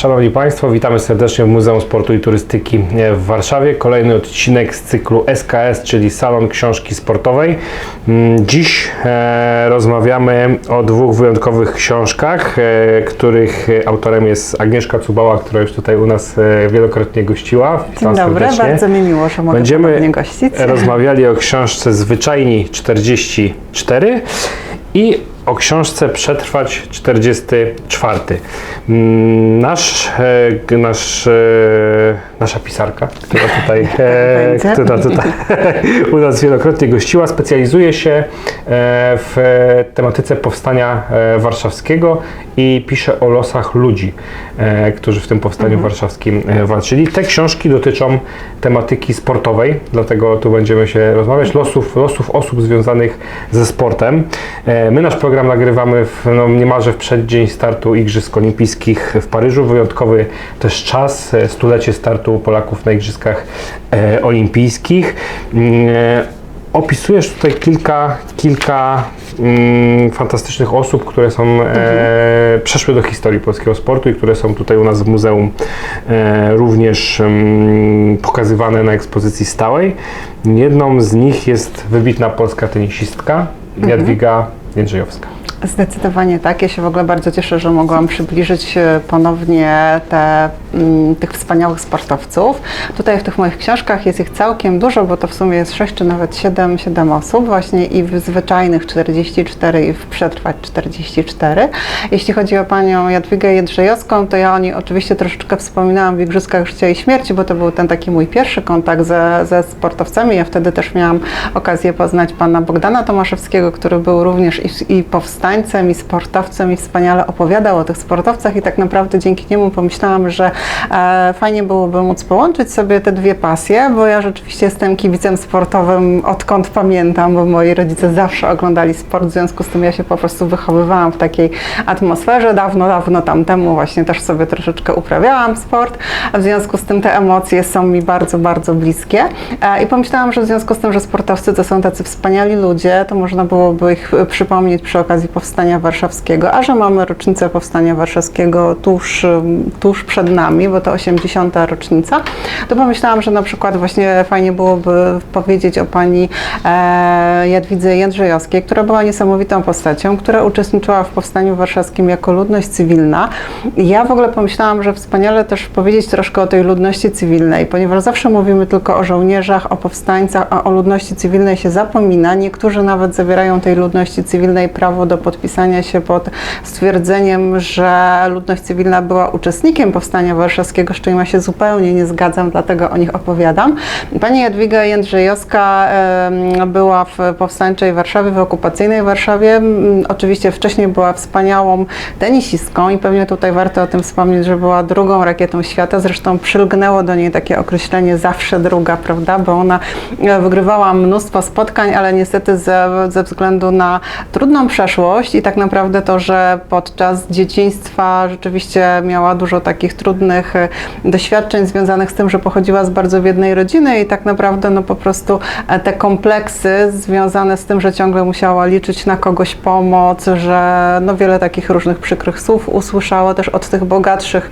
Szanowni Państwo, witamy serdecznie w Muzeum Sportu i Turystyki w Warszawie. Kolejny odcinek z cyklu SKS, czyli Salon Książki Sportowej. Mm, Dziś e, rozmawiamy o dwóch wyjątkowych książkach, e, których autorem jest Agnieszka Cubała, która już tutaj u nas e, wielokrotnie gościła. Dzień dobry, bardzo mi miło, że mogę Będziemy gościć. rozmawiali o książce Zwyczajni 44 i o książce Przetrwać 44. Mm, Nasz, e, nasz, e, nasza pisarka, która tutaj, e, która tutaj u nas wielokrotnie gościła, specjalizuje się w tematyce powstania warszawskiego i pisze o losach ludzi, którzy w tym powstaniu warszawskim e, walczyli. Te książki dotyczą tematyki sportowej, dlatego tu będziemy się rozmawiać, losów, losów osób związanych ze sportem. E, My nasz program nagrywamy w, no, niemalże w przeddzień startu Igrzysk Olimpijskich w Paryżu. Wyjątkowy też czas, e, stulecie startu Polaków na Igrzyskach e, Olimpijskich. Opisujesz tutaj kilka, kilka mm, fantastycznych osób, które są, e, przeszły do historii polskiego sportu i które są tutaj u nas w muzeum e, również mm, pokazywane na ekspozycji stałej. Jedną z nich jest wybitna polska tenisistka Jadwiga Jędrzejowska. Zdecydowanie tak. Ja się w ogóle bardzo cieszę, że mogłam przybliżyć e, ponownie te, mm, tych wspaniałych sportowców. Tutaj w tych moich książkach jest ich całkiem dużo, bo to w sumie jest 6 czy nawet 7, 7 osób, właśnie i w zwyczajnych 44 i w przetrwać 44. Jeśli chodzi o panią Jadwigę Jedrzejowską, to ja o niej oczywiście troszeczkę wspominałam w Igrzyskach Życia i Śmierci, bo to był ten taki mój pierwszy kontakt ze, ze sportowcami. Ja wtedy też miałam okazję poznać pana Bogdana Tomaszewskiego, który był również i, i powstańcem, i sportowcem, i wspaniale opowiadał o tych sportowcach i tak naprawdę dzięki niemu pomyślałam, że e, fajnie byłoby móc połączyć sobie te dwie pasje, bo ja rzeczywiście jestem kibicem sportowym odkąd pamiętam, bo moi rodzice zawsze oglądali sport, w związku z tym ja się po prostu wychowywałam w takiej atmosferze. Dawno, dawno tam temu właśnie też sobie troszeczkę uprawiałam sport, a w związku z tym te emocje są mi bardzo, bardzo bliskie e, i pomyślałam, że w związku z tym, że sportowcy to są tacy wspaniali ludzie, to można byłoby ich przypomnieć przy okazji Powstania Warszawskiego, a że mamy rocznicę Powstania Warszawskiego tuż, tuż przed nami, bo to 80. rocznica, to pomyślałam, że na przykład właśnie fajnie byłoby powiedzieć o pani e, Jadwidze Jędrzejowskiej, która była niesamowitą postacią, która uczestniczyła w Powstaniu Warszawskim jako ludność cywilna. Ja w ogóle pomyślałam, że wspaniale też powiedzieć troszkę o tej ludności cywilnej, ponieważ zawsze mówimy tylko o żołnierzach, o powstańcach, a o ludności cywilnej się zapomina. Niektórzy nawet zabierają tej ludności cywilnej prawo do podpisania się pod stwierdzeniem, że ludność cywilna była uczestnikiem Powstania Warszawskiego, z czym ja się zupełnie nie zgadzam, dlatego o nich opowiadam. Pani Jadwiga Jędrzejowska była w powstańczej Warszawie, w okupacyjnej Warszawie. Oczywiście wcześniej była wspaniałą tenisistką i pewnie tutaj warto o tym wspomnieć, że była drugą rakietą świata. Zresztą przylgnęło do niej takie określenie zawsze druga, prawda? Bo ona e, wygrywała mnóstwo spotkań, ale niestety ze, ze względu na trudną przeszłość i tak naprawdę to, że podczas dzieciństwa rzeczywiście miała dużo takich trudnych e, doświadczeń związanych z tym, że pochodziła z bardzo biednej rodziny i tak naprawdę no po prostu e, te kompleksy związane z tym, że ciągle musiała liczyć na kogoś pomoc, że no wiele takich różnych przykrych słów usłyszała też od tych bogatszych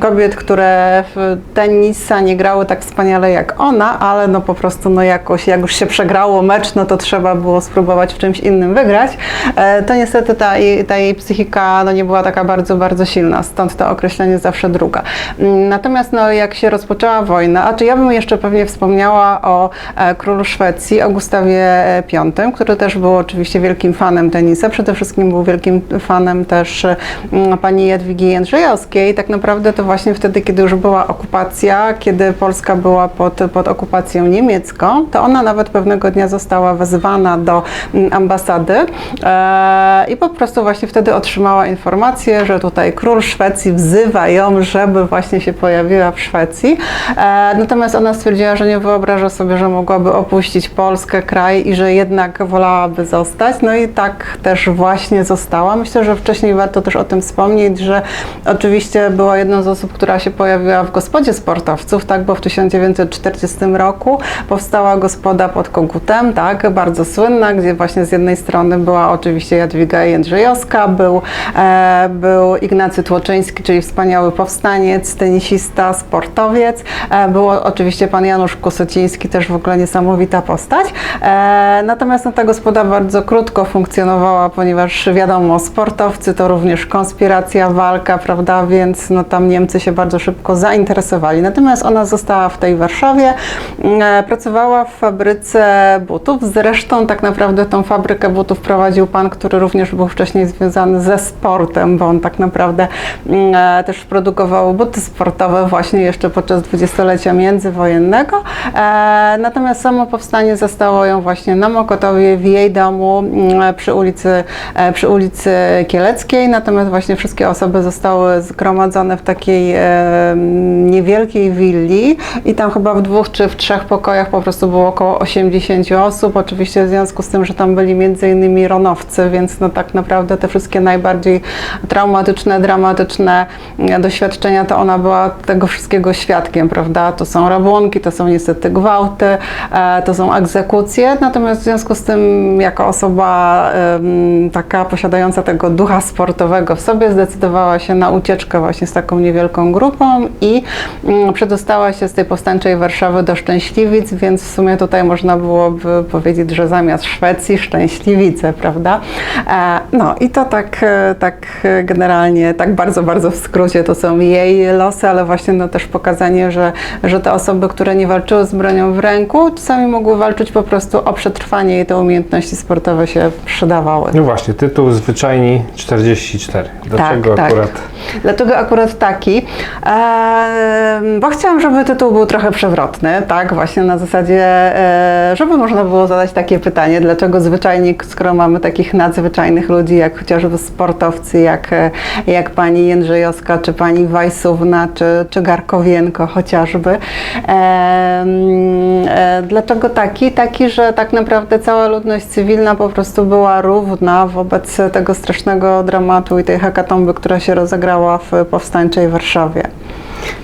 kobiet, które w tenisa nie grały tak wspaniale jak ona, ale no po prostu no jakoś jak już się przegrało mecz, no to trzeba było spróbować w czymś innym wygrać. E, To niestety ta ta jej psychika no nie była taka bardzo, bardzo silna, stąd to określenie zawsze druga. Mm, Natomiast no jak się rozpoczęła wojna, a czy ja bym jeszcze pewnie wspomniała o e, królu Szwecji, o Gustawie V, który też był oczywiście wielkim fanem tenisa, przede wszystkim był wielkim fanem też mm, pani Jadwigi Jędrzejowskiej. Tak naprawdę to właśnie wtedy, kiedy już była okupacja, kiedy Polska była pod, pod okupacją niemiecką, to ona nawet pewnego dnia została wezwana do mm, ambasady e, i po prostu właśnie wtedy otrzymała informację, że tutaj król Szwecji wzywa ją, żeby właśnie się pojawiła w Szwecji. E, natomiast ona stwierdziła, że nie wyobraża sobie, że mogłaby opuścić Polskę, kraj i że jednak wolałaby zostać. No i tak też właśnie została. Myślę, że wcześniej warto też o tym wspomnieć, że oczywiście była jedną z osób, która się pojawiła w gospodzie sportowców, tak, bo w 1940 roku powstała gospoda pod Kogutem, tak, bardzo słynna, gdzie właśnie z jednej strony była oczywiście Jadwiga Jadwiga Jędrzejowska, był, e, był Ignacy Tłoczyński, czyli wspaniały powstaniec, tenisista, sportowiec. E, był oczywiście pan Janusz Kusociński, też w ogóle niesamowita postać. E, natomiast no, ta gospoda bardzo krótko funkcjonowała, ponieważ wiadomo, sportowcy to również konspiracja, walka, prawda, więc no, tam Niemcy się bardzo szybko zainteresowali. Natomiast ona została w tej Warszawie, e, pracowała w fabryce butów. Zresztą tak naprawdę tą fabrykę butów prowadził pan, który również był wcześniej związany ze sportem, bo on tak naprawdę mm, e, też produkował buty sportowe właśnie jeszcze podczas dwudziestolecia międzywojennego. E, natomiast samo powstanie zastało ją właśnie na Mokotowie w jej domu mm, przy ulicy, e, przy ulicy Kieleckiej. Natomiast właśnie wszystkie osoby zostały zgromadzone w takiej niewielkiej willi i tam chyba w dwóch czy w trzech pokojach po prostu było około 80 osób. Oczywiście w związku z tym, że tam byli między innymi ronowcy, więc no tak naprawdę te wszystkie najbardziej traumatyczne, dramatyczne e, doświadczenia, to ona była tego wszystkiego świadkiem, prawda? To są rabunki, to są niestety gwałty, e, to są egzekucje, natomiast w związku z tym jako osoba taka posiadająca tego ducha sportowego w sobie zdecydowała się na ucieczkę właśnie z taką niewielką grupą i przedostała się z tej powstańczej Warszawy do Szczęśliwic, więc w sumie tutaj można byłoby powiedzieć, że zamiast Szwecji Szczęśliwice, prawda? E, No i to tak, e, tak generalnie, tak bardzo, bardzo w skrócie to są jej losy, ale właśnie no też pokazanie, że, że te osoby, które nie walczyły z bronią w ręku, czasami mogły walczyć po prostu o przetrwanie i te umiejętności sportowe się przydawały. No właśnie, tytuł Zwyczajni 44. Dlaczego tak. akurat... Dlaczego akurat taki? Eee, bo chciałam, żeby tytuł był trochę przewrotny, tak, właśnie na zasadzie, e, żeby można było zadać takie pytanie, dlaczego zwyczajnik, skoro mamy takich nadzwyczajnych ludzi, jak chociażby sportowcy, jak, e, jak pani Jędrzejowska, czy pani Wajsówna, czy, czy Garkowienko chociażby. E, dlaczego taki? Taki, że tak naprawdę cała ludność cywilna po prostu była równa wobec tego strasznego dramatu i tej hekatomby, która się rozegrała w powstańczej Warszawie.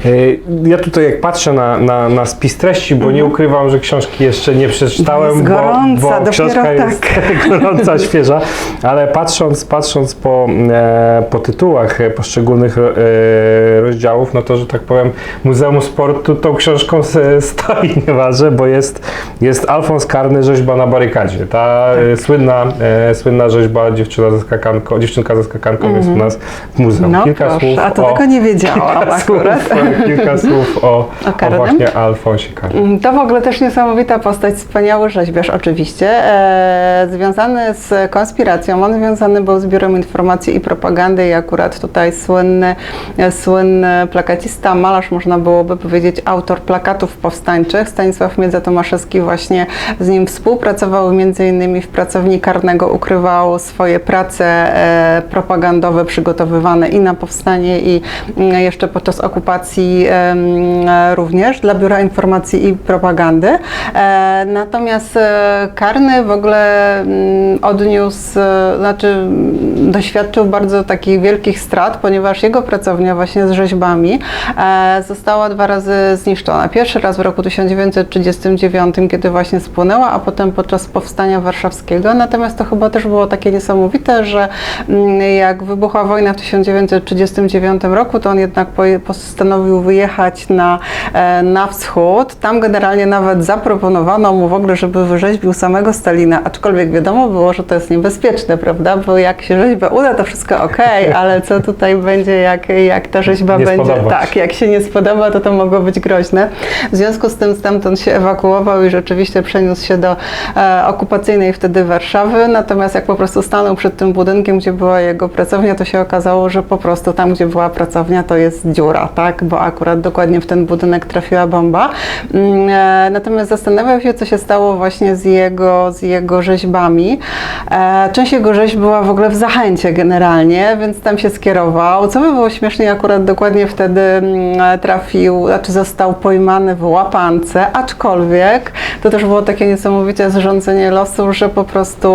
Y, Ja tutaj jak patrzę na, na, na spis treści, bo nie ukrywam, że książki jeszcze nie przeczytałem, Jest bo, gorąca, bo dopiero książka jest tak. gorąca, świeża, ale patrząc, patrząc po, e, po tytułach e, poszczególnych e, rozdziałów, no to, że tak powiem, Muzeum Sportu tą książką stoi nieważne, bo jest, jest Alfons Karny, rzeźba na barykadzie. Ta e, słynna, e, słynna rzeźba dziewczyna ze skakanką, dziewczynka ze skakanką jest u nas w muzeum. No Kilka proszę, słów a to o, tego nie wiedziałam kilka słów, akurat. Kilka słów o, o, Karnym? właśnie Alfonsie Karnym. Mm, To w ogóle też niesamowita postać, wspaniały rzeźbiarz oczywiście, e, związany z konspiracją. On związany był z Biurem Informacji i Propagandy i akurat tutaj słynny, e, słynny plakacista, malarz, można byłoby powiedzieć, autor plakatów powstańczych, Stanisław Miedza-Tomaszewski właśnie z nim współpracował, między innymi w pracowni karnego ukrywał swoje prace e, propagandowe przygotowywane i na powstanie i mm, jeszcze podczas okupacji em, e, również dla Biura Informacji i Propagandy. E, Natomiast e, Karny w ogóle mm, odniósł, znaczy mm, doświadczył bardzo takich wielkich strat, ponieważ jego pracownia właśnie z rzeźbami została dwa razy zniszczona. Pierwszy raz w roku 1939, kiedy właśnie spłonęła, a potem podczas powstania warszawskiego. Natomiast to chyba też było takie niesamowite, że mm, jak wybuchła wojna w 1939 roku, to on jednak poje- postanowił wyjechać na, e, na wschód. Tam generalnie nawet zaproponowano mu w ogóle, żeby wyrzeźbił samego Stalina, aczkolwiek wiadomo było, że to jest niebezpieczne, prawda? Bo jak się rzeźba uda, to wszystko ok, ale co tutaj będzie, jak, jak ta rzeźba Nie będzie. spodobać. Tak, jak się nie spodoba, to to mogło być groźne. W związku z tym stamtąd się ewakuował i rzeczywiście przeniósł się do e, okupacyjnej wtedy Warszawy. Natomiast jak po prostu stanął przed tym budynkiem, gdzie była jego pracownia, to się okazało, że po prostu tam, gdzie była pracownia, to jest dziura, tak? Bo akurat dokładnie w ten budynek trafiła bomba. Mm, e, Natomiast zastanawiał się, co się stało właśnie z jego, z jego rzeźbami. E, Część jego rzeźb była w ogóle w Zachęcie generalnie, więc tam się skierował. Co by było śmiesznie, akurat dokładnie wtedy mm, trafił, znaczy został pojmany w łapance, aczkolwiek to też było takie niesamowite zrządzenie losu, że po prostu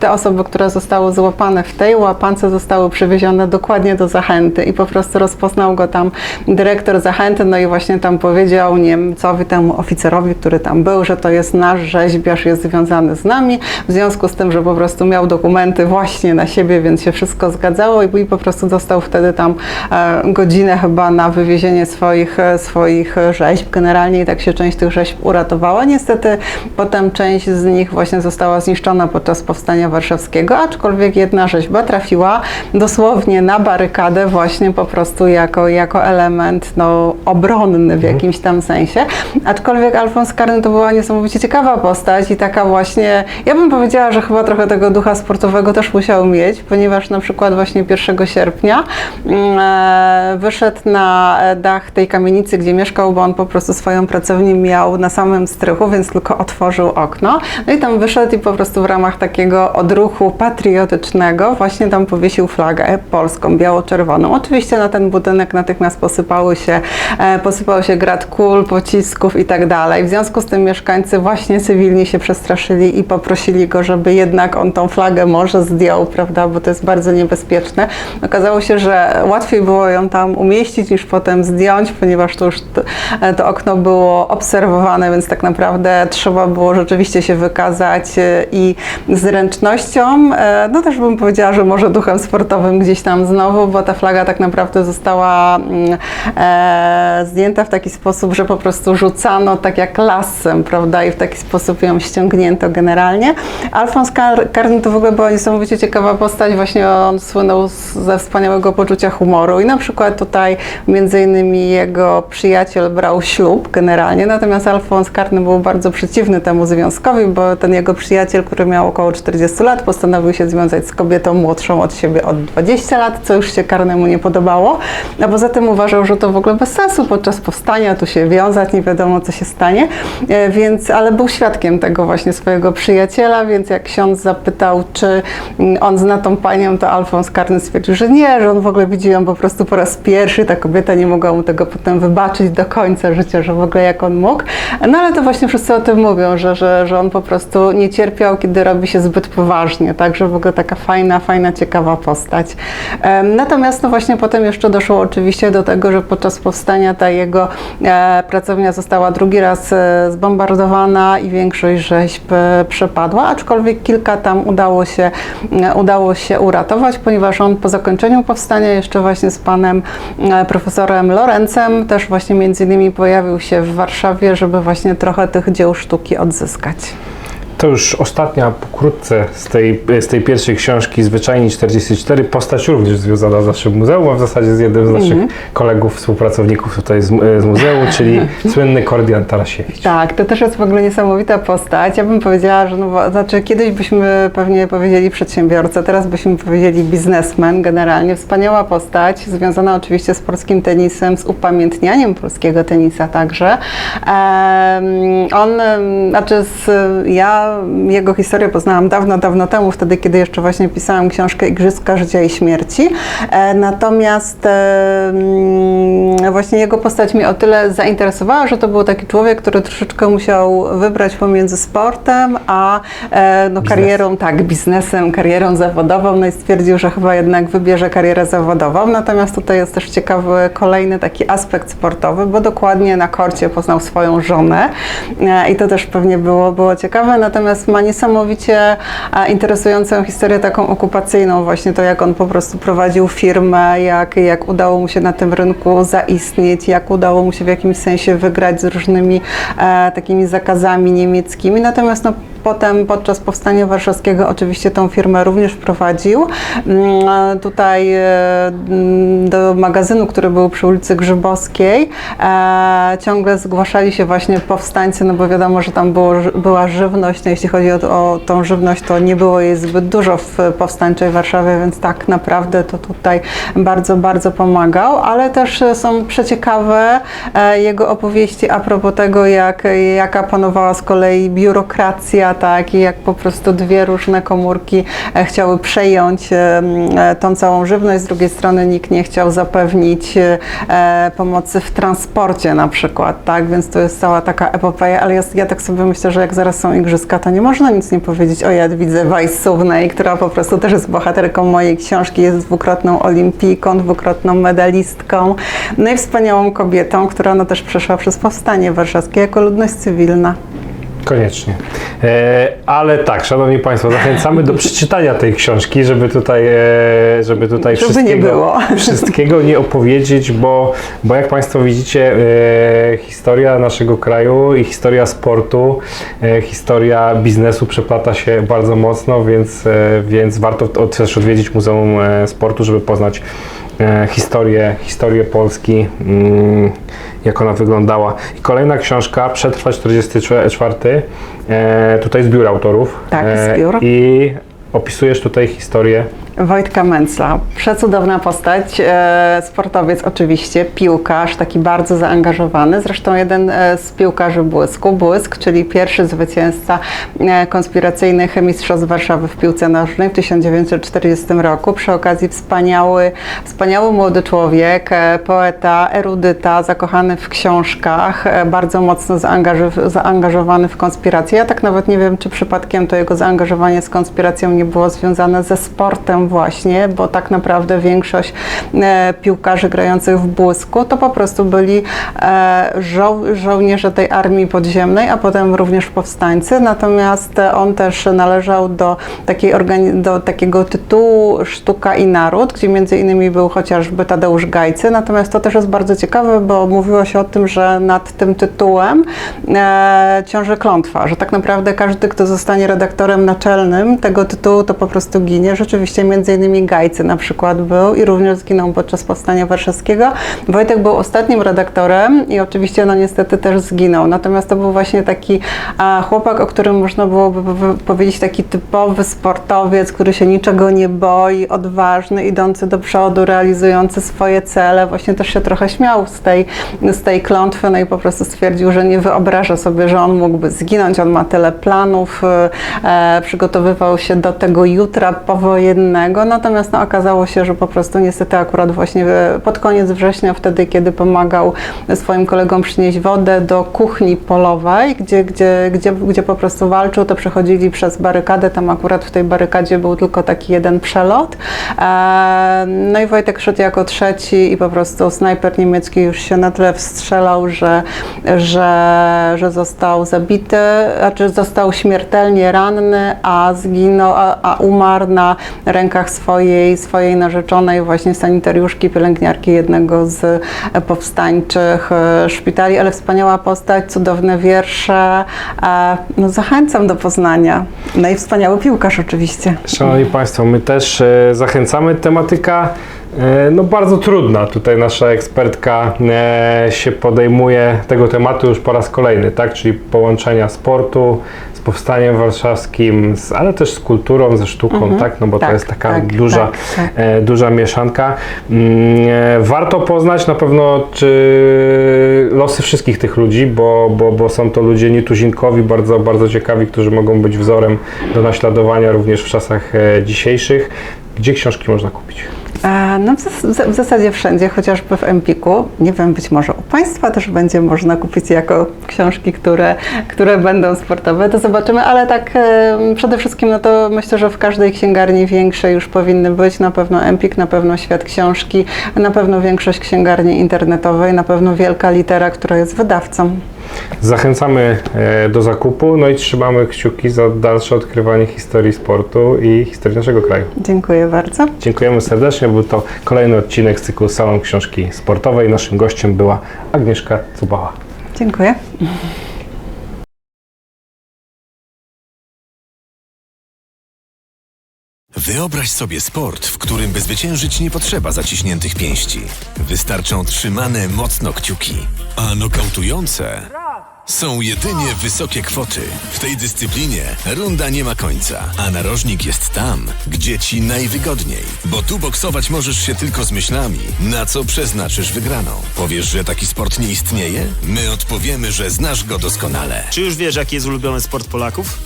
te osoby, które zostały złapane w tej łapance zostały przywiezione dokładnie do Zachęty i po prostu rozpoznał go tam dyrektor zachęty, no i właśnie tam powiedział Niemcowi, temu oficerowi, który tam był, że to jest nasz rzeźbiarz, jest związany z nami, w związku z tym, że po prostu miał dokumenty właśnie na siebie, więc się wszystko zgadzało i, po prostu dostał wtedy tam e, godzinę chyba na wywiezienie swoich, e, swoich rzeźb generalnie i tak się część tych rzeźb uratowała. Niestety potem część z nich właśnie została zniszczona podczas powstania warszawskiego, aczkolwiek jedna rzeźba trafiła dosłownie na barykadę właśnie po prostu jako, jako element no, obronny w jakimś tam sensie. Aczkolwiek Alfons Karny to była niesamowicie ciekawa postać i taka właśnie, ja bym powiedziała, że chyba trochę tego ducha sportowego też musiał mieć, ponieważ na przykład właśnie 1 sierpnia mm, e, wyszedł na dach tej kamienicy, gdzie mieszkał, bo on po prostu swoją pracownię miał na samym strychu, więc tylko otworzył okno. No i tam wyszedł i po prostu w ramach takiego odruchu patriotycznego właśnie tam powiesił flagę polską, biało-czerwoną. Oczywiście na ten budynek natychmiast posypały się, e, posypał się grad kul, pocisków i tak dalej. W związku z tym mieszkańcy właśnie cywilni się przestraszyli i poprosili go, żeby jednak on tą flagę może zdjął, prawda, bo to jest bardzo niebezpieczne. Okazało się, że łatwiej było ją tam umieścić niż potem zdjąć, ponieważ to już to, e, to okno było obserwowane, więc tak naprawdę trzeba było rzeczywiście się wykazać e, i zręcznością, no też bym powiedziała, że może duchem sportowym gdzieś tam znowu, bo ta flaga tak naprawdę została mm, e, zdjęta w taki sposób, że po prostu rzucano tak jak lasem, prawda, i w taki sposób ją ściągnięto generalnie. Alfons Kar- Karny to w ogóle była niesamowicie ciekawa postać, właśnie on słynął ze wspaniałego poczucia humoru i na przykład tutaj między innymi jego przyjaciel brał ślub generalnie, natomiast Alfons Karny był bardzo przeciwny temu związkowi, bo ten jego przyjaciel, który miał około 40 lat, postanowił się związać z kobietą młodszą od siebie od 20 lat, co już się Karnemu nie podobało, a poza tym uważał, że to w ogóle bez sensu podczas powstania tu się wiązać, nie wiadomo co się stanie, e, więc, ale był świadkiem tego właśnie swojego przyjaciela, więc jak ksiądz zapytał, czy mm, on zna tą panią, to Alfons Karny stwierdził, że nie, że on w ogóle widzi ją po prostu po raz pierwszy, ta kobieta nie mogła mu tego potem wybaczyć do końca życia, że w ogóle jak on mógł, no ale to właśnie wszyscy o tym mówią, że, że, że on po prostu nie cierpiał, kiedy robi się zbyt poważnie, także w ogóle taka fajna, fajna, ciekawa postać. Em, Natomiast no właśnie potem jeszcze doszło oczywiście do tego, że podczas powstania ta jego e, pracownia została drugi raz e, zbombardowana i większość rzeźb e, przepadła, aczkolwiek kilka tam udało się, udało się uratować, ponieważ on po zakończeniu powstania jeszcze właśnie z panem profesorem Lorencem też właśnie między innymi pojawił się w Warszawie, żeby właśnie trochę tych dzieł sztuki odzyskać. To już ostatnia pokrótce z tej, z tej pierwszej książki, Zwyczajni 44, postać również związana z naszym muzeum, a w zasadzie z jednym z naszych Mhm. kolegów, współpracowników tutaj z, z muzeum, czyli słynny Kordian Tarasiewicz. Tak, to też jest w ogóle niesamowita postać. Ja bym powiedziała, że no, bo- znaczy kiedyś byśmy pewnie powiedzieli przedsiębiorca, teraz byśmy powiedzieli biznesmen generalnie. Wspaniała postać, związana oczywiście z polskim tenisem, z upamiętnianiem polskiego tenisa także. Em, on, znaczy z, ja jego historię poznałam dawno, dawno temu, wtedy kiedy jeszcze właśnie pisałam książkę Igrzyska Życia i Śmierci. E, natomiast em, właśnie jego postać mnie o tyle zainteresowała, że to był taki człowiek, który troszeczkę musiał wybrać pomiędzy sportem a e, no, karierą, tak, biznesem, karierą zawodową, no i stwierdził, że chyba jednak wybierze karierę zawodową. Natomiast tutaj jest też ciekawy kolejny taki aspekt sportowy, bo dokładnie na korcie poznał swoją żonę e, i to też pewnie było, było ciekawe. Natomiast ma niesamowicie interesującą historię taką okupacyjną, właśnie to jak on po prostu prowadził firmę, jak, jak udało mu się na tym rynku zaistnieć, jak udało mu się w jakimś sensie wygrać z różnymi e, takimi zakazami niemieckimi. Natomiast no, Potem podczas powstania warszawskiego oczywiście tą firmę również prowadził. Mm, Tutaj e, mm, do magazynu, który był przy ulicy Grzybowskiej, e, ciągle zgłaszali się właśnie powstańcy, no bo wiadomo, że tam było, była żywność. No jeśli chodzi o, o tą żywność, to nie było jej zbyt dużo w powstańczej Warszawie, więc tak naprawdę to tutaj bardzo, bardzo pomagał, ale też są przeciekawe e, jego opowieści a propos tego, jak, jaka panowała z kolei biurokracja tak, i jak po prostu dwie różne komórki e, chciały przejąć e, e, tą całą żywność, z drugiej strony nikt nie chciał zapewnić pomocy w transporcie na przykład, tak, więc to jest cała taka epopeja, ale ja, ja tak sobie myślę, że jak zaraz są igrzyska, to nie można nic nie powiedzieć. O Jadwidze Weissównej, która po prostu też jest bohaterką mojej książki, jest dwukrotną olimpijką, dwukrotną medalistką, no i wspaniałą kobietą, która no też przeszła przez powstanie warszawskie jako ludność cywilna. Koniecznie. E, ale tak, Szanowni Państwo, zachęcamy do przeczytania tej książki, żeby tutaj, e, żeby tutaj Żeby nie wszystkiego, było. wszystkiego nie opowiedzieć, bo, bo jak Państwo widzicie, e, historia naszego kraju i historia sportu, e, historia biznesu przeplata się bardzo mocno, więc, e, więc warto też odwiedzić Muzeum e, Sportu, żeby poznać historię, historię Polski, mm, jak ona wyglądała. I kolejna książka, Przetrwać 44, e, tutaj zbiór autorów. Tak, E, zbiór. I opisujesz tutaj historię Wojtka Mencla, przecudowna postać, e, sportowiec oczywiście, piłkarz, taki bardzo zaangażowany, zresztą jeden e, z piłkarzy Błysku, Błysk, czyli pierwszy zwycięzca e, konspiracyjnych Mistrzostw Warszawy w piłce nożnej w 1940 roku. Przy okazji wspaniały, wspaniały młody człowiek, poeta, erudyta, zakochany w książkach, bardzo mocno zaangażow- zaangażowany w konspirację. Ja tak nawet nie wiem, czy przypadkiem to jego zaangażowanie z konspiracją nie było związane ze sportem właśnie, bo tak naprawdę większość e, piłkarzy grających w Błysku to po prostu byli e, żo- żołnierze tej armii podziemnej, a potem również powstańcy. Natomiast on też należał do, takiej do takiego tytułu Sztuka i Naród, gdzie między innymi był chociażby Tadeusz Gajcy. Natomiast to też jest bardzo ciekawe, bo mówiło się o tym, że nad tym tytułem e, ciąży klątwa, że tak naprawdę każdy, kto zostanie redaktorem naczelnym tego tytułu, to po prostu ginie. Rzeczywiście między innymi Gajcy na przykład był i również zginął podczas Powstania Warszawskiego. Wojtek był ostatnim redaktorem i oczywiście no niestety też zginął. Natomiast to był właśnie taki chłopak, o którym można byłoby powie- powiedzieć taki typowy sportowiec, który się niczego nie boi, odważny, idący do przodu, realizujący swoje cele. Właśnie też się trochę śmiał z tej, z tej klątwy, no i po prostu stwierdził, że nie wyobraża sobie, że on mógłby zginąć. On ma tyle planów, e, przygotowywał się do tego jutra powojennego, natomiast no, okazało się, że po prostu niestety akurat właśnie pod koniec września, wtedy kiedy pomagał swoim kolegom przynieść wodę do kuchni polowej, gdzie, gdzie, gdzie, gdzie po prostu walczył, to przechodzili przez barykadę, tam akurat w tej barykadzie był tylko taki jeden przelot. E, no i Wojtek szedł jako trzeci i po prostu snajper niemiecki już się na tyle wstrzelał, że, że, że został zabity, znaczy został śmiertelnie ranny, a zginął, a, a umarł na rękach swojej, swojej narzeczonej, właśnie sanitariuszki, pielęgniarki jednego z powstańczych e, szpitali, ale wspaniała postać, cudowne wiersze. No, zachęcam do poznania. No i wspaniały piłkarz oczywiście. Szanowni Państwo, my też e, zachęcamy. Tematyka no bardzo trudna. Tutaj nasza ekspertka e, się podejmuje tego tematu już po raz kolejny, tak? Czyli połączenia sportu z powstaniem warszawskim, z, ale też z kulturą, ze sztuką, tak? No bo to Tak, jest taka tak, duża, tak, tak. E, duża mieszanka. Mm, e, warto poznać na pewno czy losy wszystkich tych ludzi, bo, bo, bo są to ludzie nietuzinkowi, bardzo, bardzo ciekawi, którzy mogą być wzorem do naśladowania również w czasach e, dzisiejszych. Gdzie książki można kupić? No w zasadzie wszędzie, chociażby w Empiku. Nie wiem, być może u Państwa też będzie można kupić jako książki, które, które będą sportowe, to zobaczymy, ale tak e, przede wszystkim no to myślę, że w każdej księgarni większej już powinny być, na pewno Empik, na pewno Świat Książki, na pewno większość księgarni internetowej, na pewno Wielka Litera, która jest wydawcą. Zachęcamy e, do zakupu, no i trzymamy kciuki za dalsze odkrywanie historii sportu i historii naszego kraju. Dziękuję bardzo. Dziękujemy serdecznie. Był to kolejny odcinek z cyklu Salon Książki Sportowej. Naszym gościem była Agnieszka Cubała. Dziękuję. Wyobraź sobie sport, w którym by zwyciężyć nie potrzeba zaciśniętych pięści. Wystarczą trzymane mocno kciuki. A nokautujące są jedynie wysokie kwoty. W tej dyscyplinie runda nie ma końca, a narożnik jest tam, gdzie ci najwygodniej. Bo tu boksować możesz się tylko z myślami, na co przeznaczysz wygraną. Powiesz, że taki sport nie istnieje? My odpowiemy, że znasz go doskonale. Czy już wiesz, jaki jest ulubiony sport Polaków?